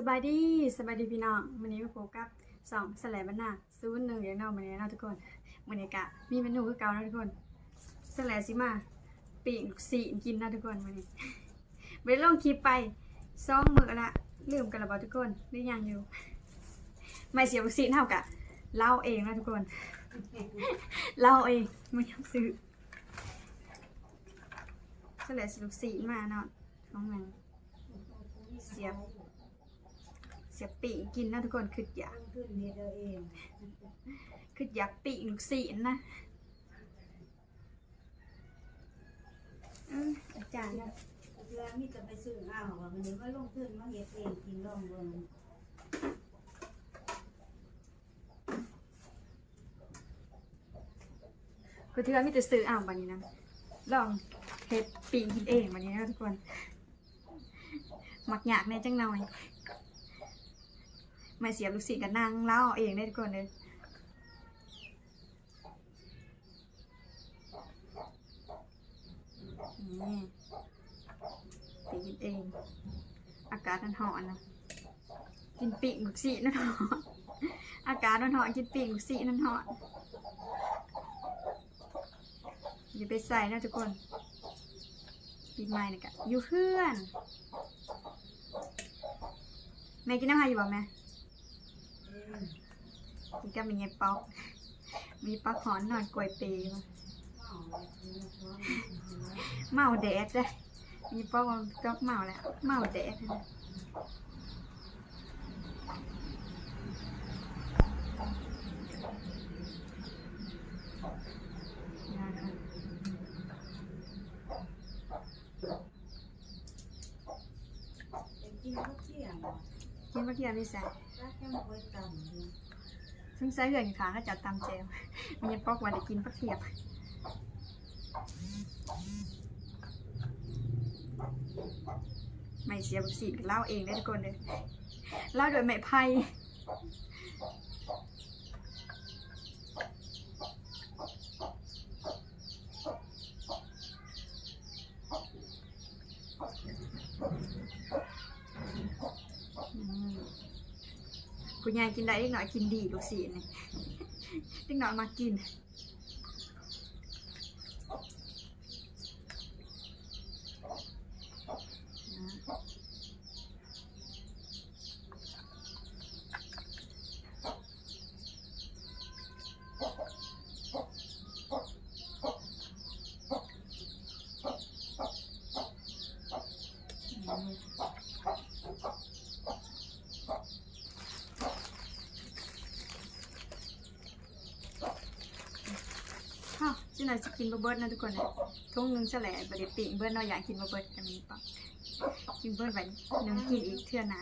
สบายดีสบายดีพี่น้องวันนี้มาพบกับสองสแลบบ้านนาซูนหนึ่งเดี๋ยวน้องวันนี้เนาะทุกคนวันนี้กะมีเมนูคือเก่านะทุกคนสแลสิมาปีกสีกินนะทุกคนวันนี้ไปลงคลิปไปสองมือละลืมกันแล้วบ่ทุกคนหรือยังอยู่ ไม่เสียบุสีเท่ากับเล่าเองนะทุกคนเล่าเองไม่ต้องซื้อสลสิลูกสีมาเนาะท้องนังเสียบ เสียบปีกกินนะทุกคนคืออยากขึ้นนี่เด้อเองคืออยากปีกลูกสีนนะเอออาจารย์นะเวลามีจะไปซื้อเอาว่ามันนี้ว่าลงทุนมาเฮ็ดเองกินลองเบิ่งคือที่ว่ามีแต่ซื้ออ่างบันนี้นะลองเฮ็ดปีกกินเองบันนี้นะทุกคนหมักหยากในจังหน่อย ไม่เสียบลูกศิษย์กับนางเล่าเองได้ทุกคนเลยนี่ปีกกินเอง อากาศมันหอนนะกินปีกลูกศิษย์นั่นหอนอากาศมันหอนกินปีกลูกศิษย์นั่นหอนอย่าไปใส่นะทุกคนปีใหม่นี่กะอยู่เพื่อนแม่กินน้ำหาอยู่บ่แม่ นกับมีเงยป๊อกมีป๊อกหอนนอนกลวยเปย์มาเมาแดดเลยมีป๊อกจ๊อกเมาแล้วเมาแดดนะนะคะเกินข้าวเที่ยงกินเมื่อกี้อันนี้ใส่ ช่ว้ต่ำเลยซึ่งใส่เหือนขาก็จัดตามเจมมีเงี้ยป๊อกวันได้กินปักเทียบไม่เสียบุสีเล่าเองได้ทุกคนเลยเล่าโดยไม่ไพ่อืม คุณยายกินได้เล็กหน่อยกินดีลูกสีนี่เล็กหน่อยมากิน ข้าวจิน่าจะกิน บเบิร์ดนะทุกคนนะทุ่งนึงแฉลบะเดี๋ยวปีกเบิร์ดเราอยากกินบะเบิร์ดกันมีปะกินเบิร์ดไปนึงกินอีกเทื่อหนา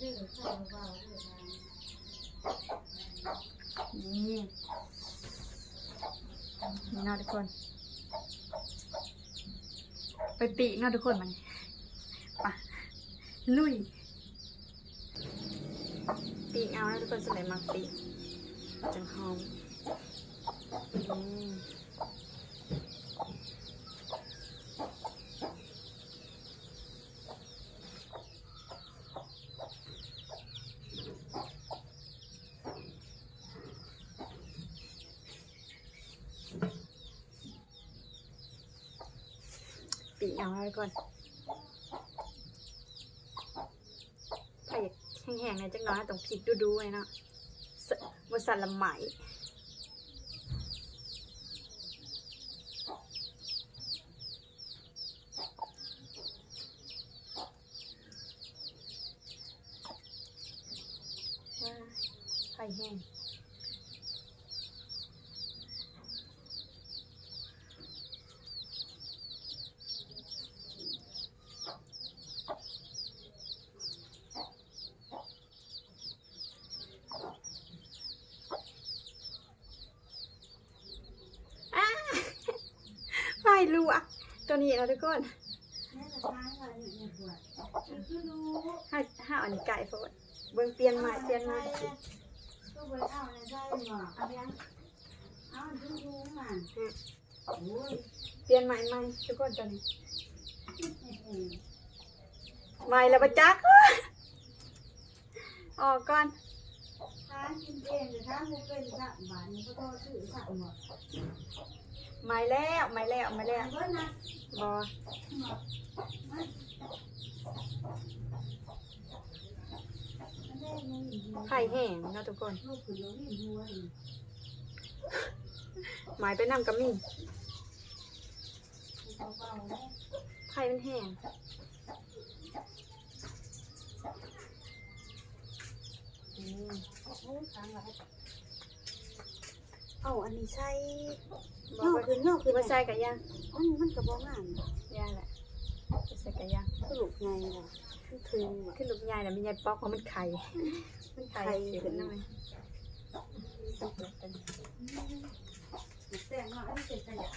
นี่นี่นะทุกคน ไปปีกนาะทุกคนมันปะลุย ปีกเอานะทุกคนสมัยมักปีกจังหอมอืม ปีกเอาไว้ก่อนถ้าอยากแห้งๆเนี่ยจังน้อยต้องพริกดูๆไว้เนาะสบสันละไหมไข่แห้ง อ่า ไฟลวกตัว นี้นะทุกคนห้าห้าอันไก่โฟดเบิ่งเปลี่ยนม่เปลี่ยนมาเปลี่ยนใหม่ใหม่ทุกคนตัวนี้ใหม่แล้วปะจักออกก่อนานกินเองแต่ทานบ่เป็นสักบาทนี่ก็โทษซื้อสักหมดไม่แล้วไม่แล้วไม่แล้วเบิดนะบอมันมันได้เงินอไข่แห้งเนาะทุกคนหมายไปนำกับมี่เบาๆนไข่มันแห้ง อืมโอ้ยทางหลาย เอาอันนี้ใส่ย่อขึ้นย่อขึ้นมาใส่กับย่างอันนี้มันก็บ่งามย่างแหละจะใส่กับย่างสรุปไงล่ะมันคืนว่ะขึ้นลูกใหญ่แต่มีใหญ่ป๊อกเพราะมันไข่มันไข่ไข่ขึ้นหน่อยแต่งหน่อยมันเป็นขยะ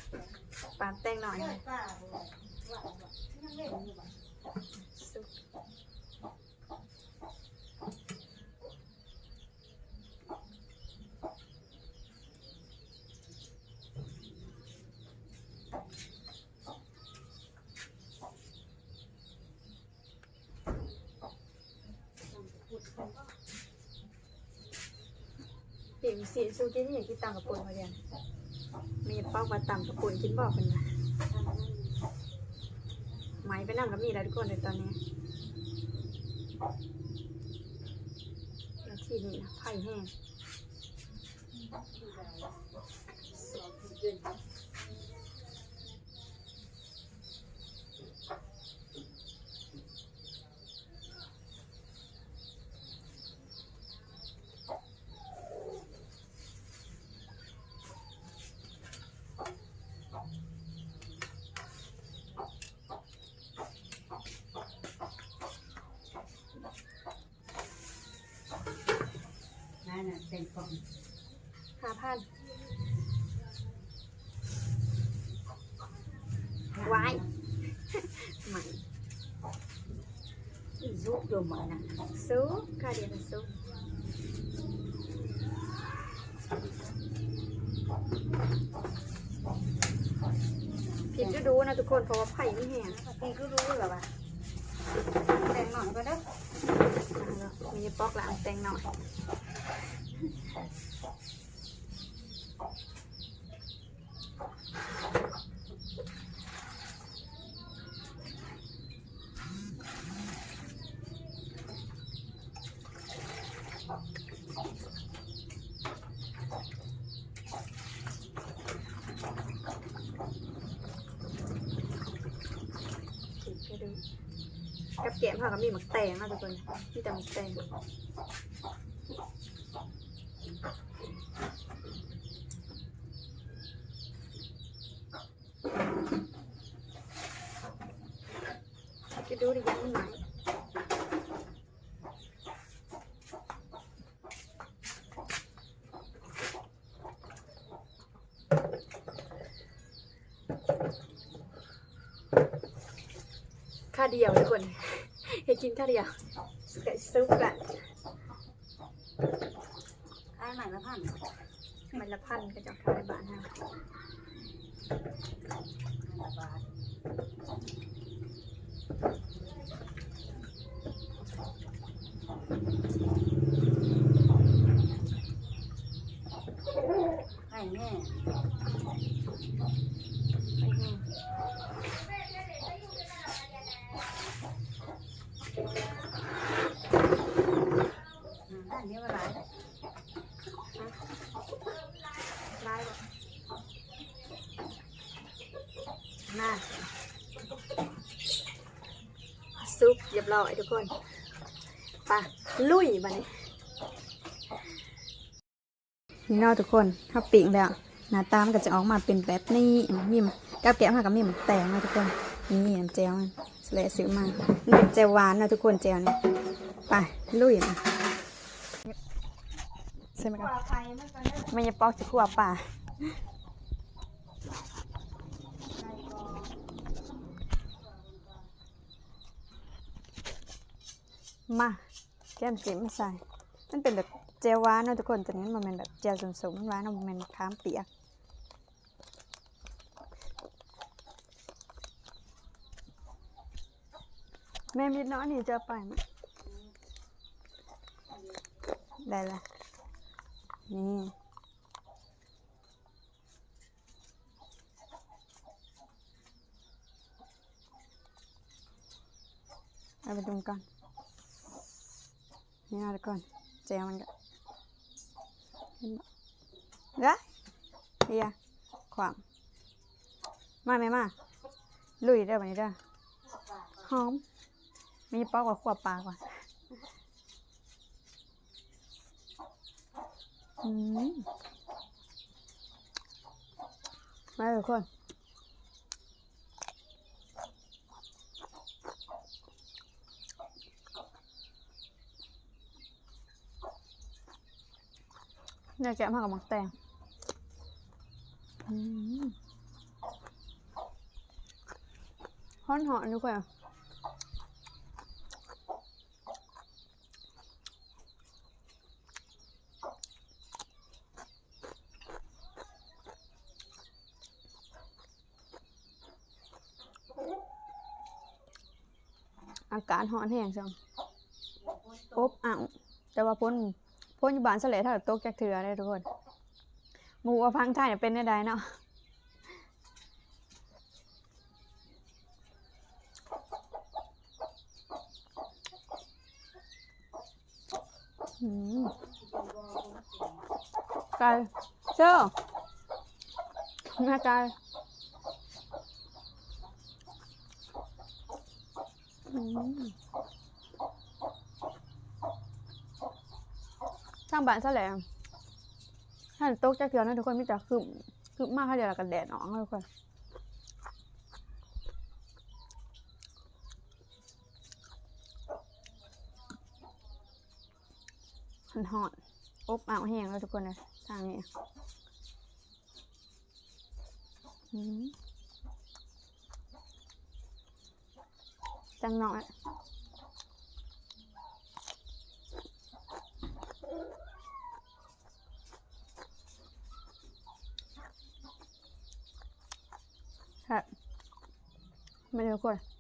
ปานแตงหน่อยใส่นะป้าบ่ว่าว่ายังเล่นอยู่บ่ ซุป เปีสีซูกินอย่างที่ตำกับปุ่นมาเดียนมีเป้ามาตำกับปุ่นกินบอกกันนะไหมไปนั่งกับมีแล้วทุกคนในตอนนี้ที่นี่นะไผ่แห้ง ก่อนหาพันวายไหมอีซุกอยู่หมดน่ะซุปค่ะเดียวนะซุปผิดฤดูนะทุกคนเพราะว่าไผ่ไม่แห้งพี่ก็รู้เหรอวะแต่งหน่อยก็ได้มีปอกหลังแตงหน่อย ผิดฤดู กับแกมค่ะก็มีหมักแตงนะทุกคนมีแต่หมักแตงจะดูดิยังไหนค่าเดียว กคนให้กินค่าเดียวไก่ซุปละขายใหม่ละพันมันละพันก็จะขายบาทห้าห้าบาทให้แม่ ไปแห้ง ด้านนี้ว่าหลาย ได้บ่น่าซุปเร้อยทุกคนไปลุยบันนี้นี่นาะทุกคนถ้าปิ่งแล้วหน้าตามนก็จะออกมาเป็นแบบนี้มีมกับแก้มค่ะกับมีมันแตงนะทุกคนนี่น้ำแจวสละซื้อมานเป็นแจวหวานนะทุกคนแจวนี่ไปลุยมาใช่ไหมครับไม่ยปอกจะขัวป่า มาแก้มจิ้มใส่ มันเป็นแบบเจลหวานเนาะทุกคนแต่นี้มันเป็นแบบเจลสมๆมันหวานเนาะมันเป็นค้ามเปียกแม่มิดเนาะนี่จะไปไหมได้ละนี่เอาไปดูก่อน นี่เอาก่อนแจมันก็เห็นเด้อเฮียขวางมาไหมมาลุยเด้อวันนี้เด้อหอมมีปอกกับขวบปลาก่อนอืมมาทุกคน เนี่ยแกะมากับมักแตงฮ้อนหอนทุกคนอากาศร้อนแห้งจังอบอ้าวแต่ว่าพ้น พ้นอยู่บ้านเสะเลถ้าตกจากเถือได้ทุกคนหมูว่าพังท่าเนี่ยเป็นได้ใดเนาะไก่เจ้าแม่ไก่อืมสร้างบ้านซะแล้วท่านตกจากเถือนะทุกคนมีแต่คือคือมากเขาเดียวแล้วกันแดดออกนะทุกคนหันหอนอบอ้าวแห้งแล้วทุกคนเลยทางนี้อืมจังหน่อย ครับไม่ได้ทุกคน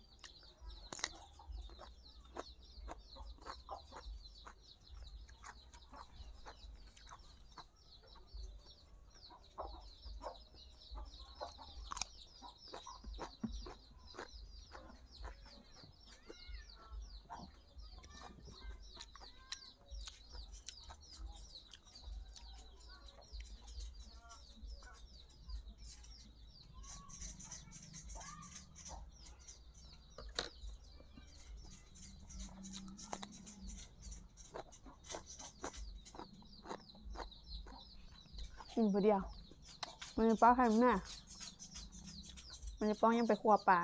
กินผู้เดียว มันจะป้าใครมันน่ะมันจะป้องยังไปครัวปลา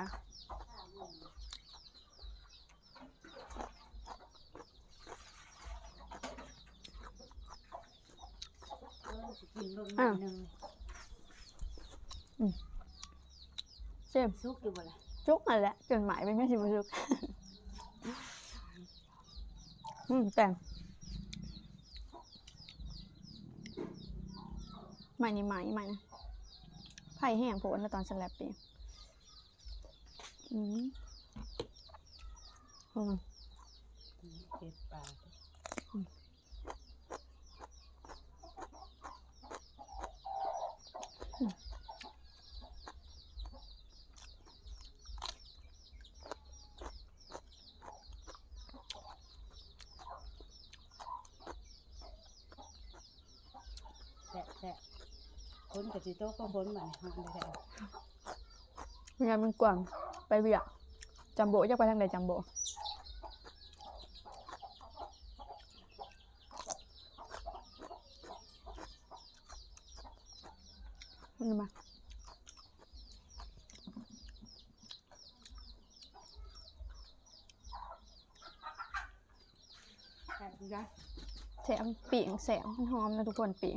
กินลงหน่อยหนึงเจ็บซุกอยู่บ่ล่ะจุกนั่นแหละจนหมายเป็นแม่ชิบุจุก อืมแต่ ใหม่นี่ใหม่ใหม่นะไผ่แห้งโผล่แล้วตอนสแลปปีอืมอืมเจ็บปาก นกับจิโต้ก็พ้นมันหันไปแทะเวลามันกว่างไปเบียจัมโบจะไปทางใดจัมโบมันมาแทะดูนะแสงปีงแสงมันหอมนะทุกคนปีง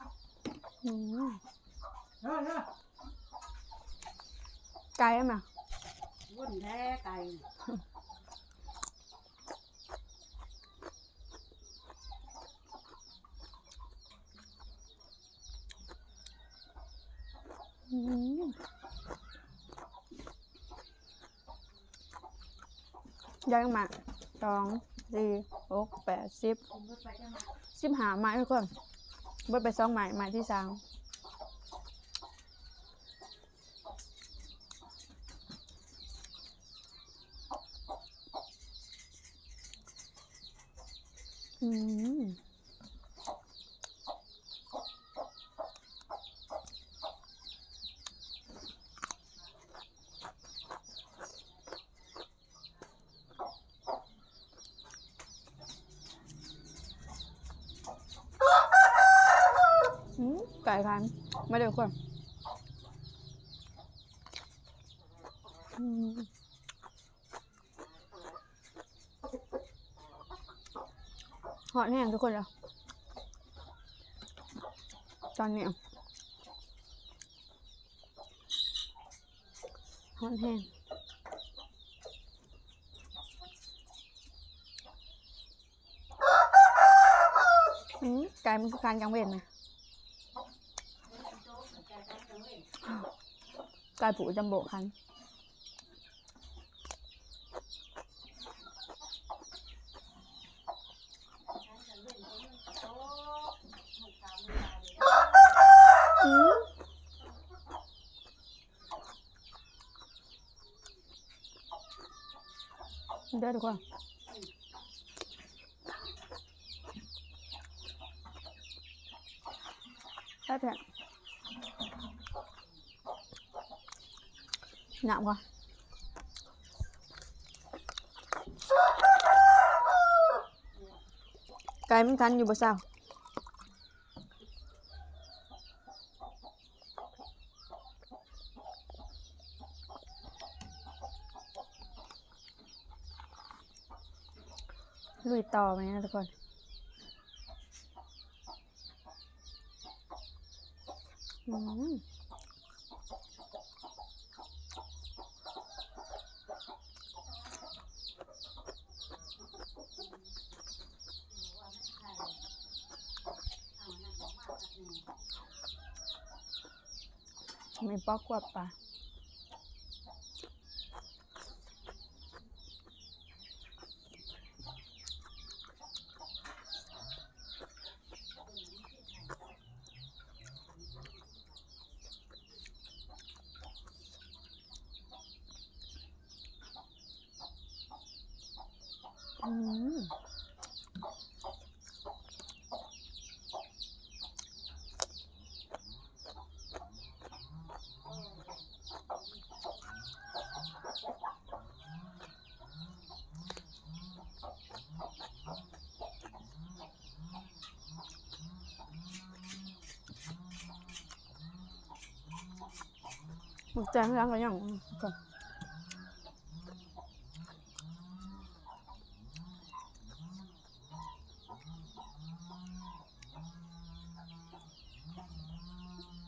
อืม เฮ้ยเฮ้ยไกลไหมวุ่นแท้ไก่อืมยังมาสองสี่หกแปดสิบผมก็ไปจังหวัดสิบหาไม้ทุกคน เบิดไปสองหม้ไม้ที่สามอืมอืมไก่คันมาเดี๋ยว ก่อนหอดแห้งทุกคนแล้วตอนนี้หอดแห้งไก่มันคือการกลางเวทไหม ไก่ผูจัมโบ้คันอืมเดี๋ยวทุกคนแค่แผ่น นาวก่ะไก่มันคันอยู่บ่เศร้าลุยต่อไห มนะทุกคนอืมมีปอกกว่าปะอืม แจงล้างกันยังก่อน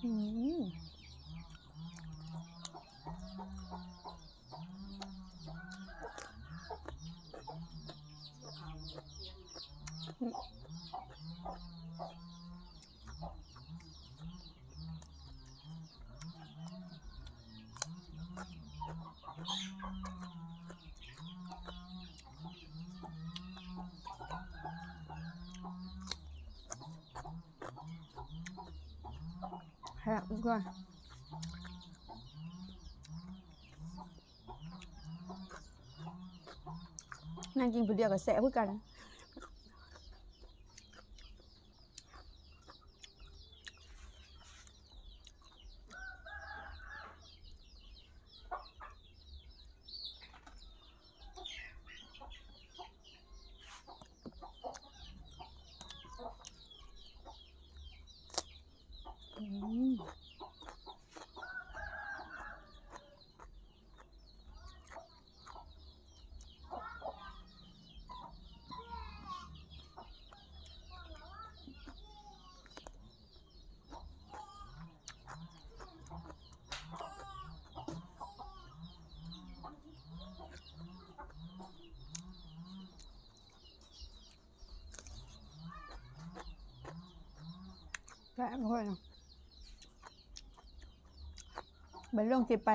อืม แฮะก่อนนั่งกินผู้เดียวกับแสบเพื่อกัน ช่ไม่ค่อยนะเป็นเรื่องสิบไป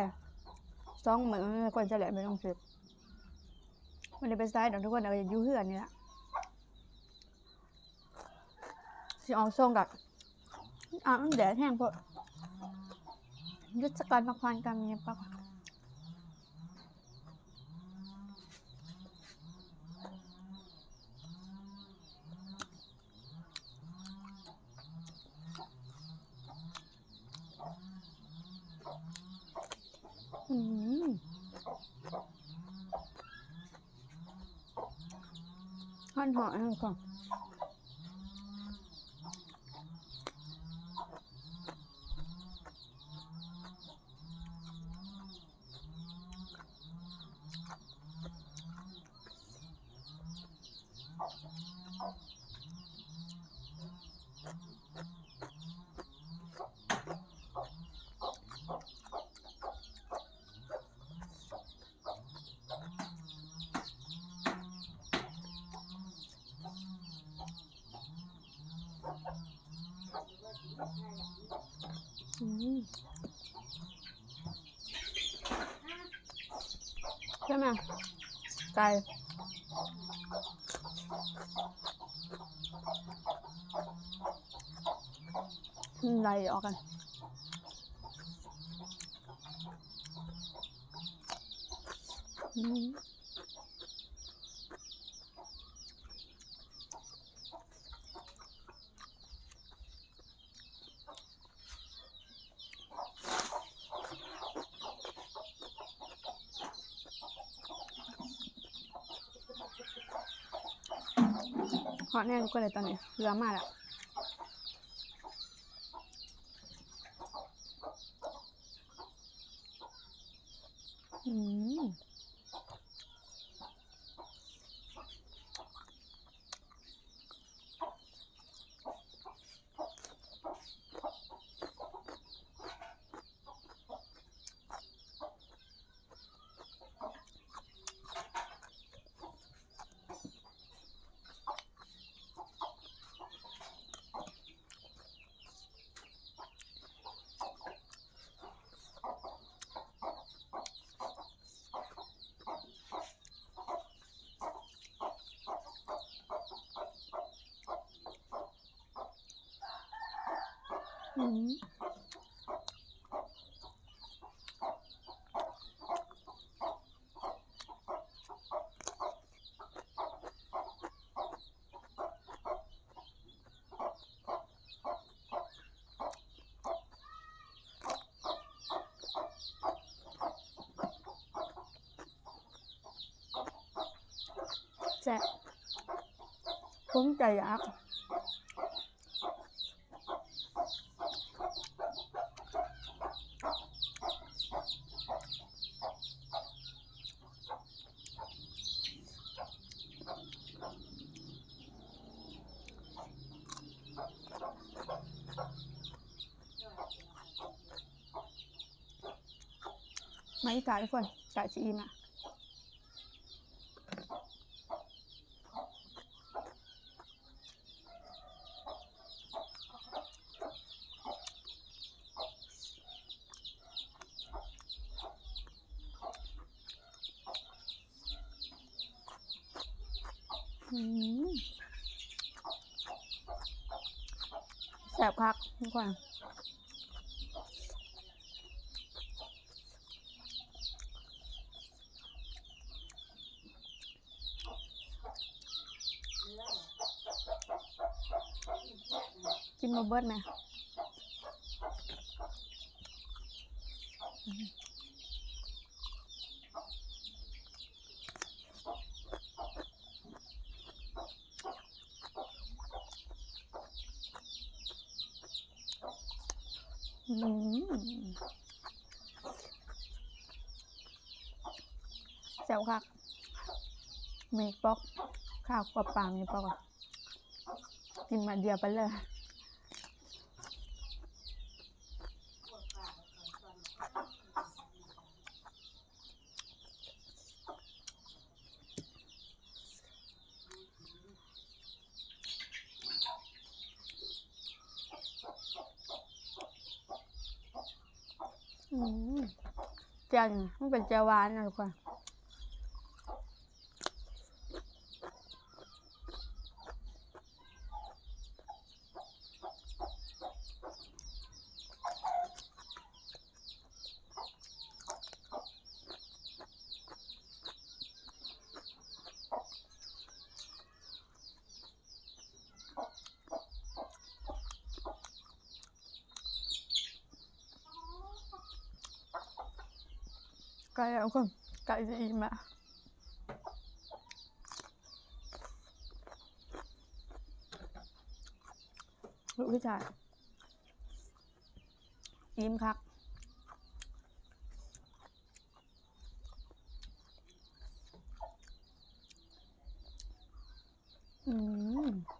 ซองเหมือนคนจะแหละเป็นเรื่องสิบมันเลยไป็นายเดี๋ยวทุกคนเอาไปยุ่เหือนนี่แหละสิออกส่งกับอะมันแดดแห้งพอยุทธการประพันการมีปะพัน ห่อนหอยนั่นก่อน อืมใช่ไหม ไก่อืมไรออกกันอืม หอแน่ทุกคนเลยตอนนี้เรือมากแล้วอืม อืมแซ่บคุ้มใจยักษ์ มาอีกา ทุกคนกาจีอีมาอืมแสบคักทุกคน กินมาเบิดไหมอืมแซวคักมีปอกข้าวกับปลามีปอกอะกินมาเดียวไปเลย อืม แจ่วนี่มันเป็นแจ่วหวานนะทุกคน ไก่แล้วคนไก่จะอิ่มอะ ลูกพี่ชายอิ่มครับอืม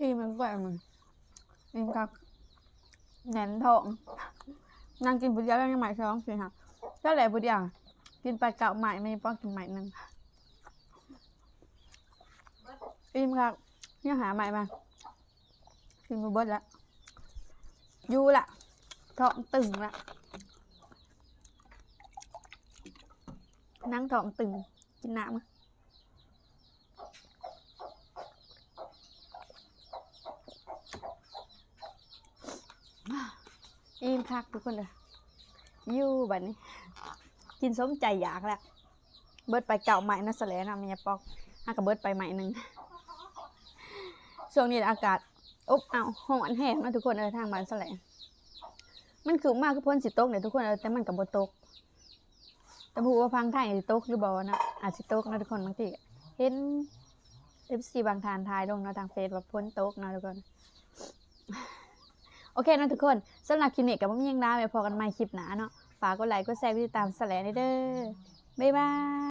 อิ่มแล้วก็แบบมันอิ่มครับ แหนนทองนางกินบุญเดียวแล้วยังใหม่ท้องสิค่ะก็แหละบุญเดียวกินไปเก่าใหม่ไม่ป้องกินใหม่นึ่งอิ่มครับยังหาใหม่มากินมาเบิดละยู่ละท้องตึงละนั่งท้องตึงกินน้ำอ อิ่มคักทุกคนเลยอยู่บัดนี้ กินสมใจอยากแล้ว เบิดไปเก่าใหม่นะสลนะเมียปอกฮักกับเบิดไปใหม่หนึ่งช่วงนี้อากาศอบเอาวห้องอันแห้งนะทุกคนเออทางบ้านแสลงมันคือมากคือพ้นสิตกเนี่ยทุกคนเออแต่มันกับโบตกแต่ผู้ว่าพังไทยสิตกหรือบอนะอาจสิตกนะทุกคนบางทีเห็นเอฟซีบางทานทายลงเนาะทางเฟซว่าพ้นตกเนาะทุกคน โอเคนะทุกคนสำหรับคลินิกกับพ่มียังได้ไปพอกันใหม่คลิปหนาเนาะฝากกดไลค์กดแชร์กดติดตามแสลนเด้อบ๊ายบาย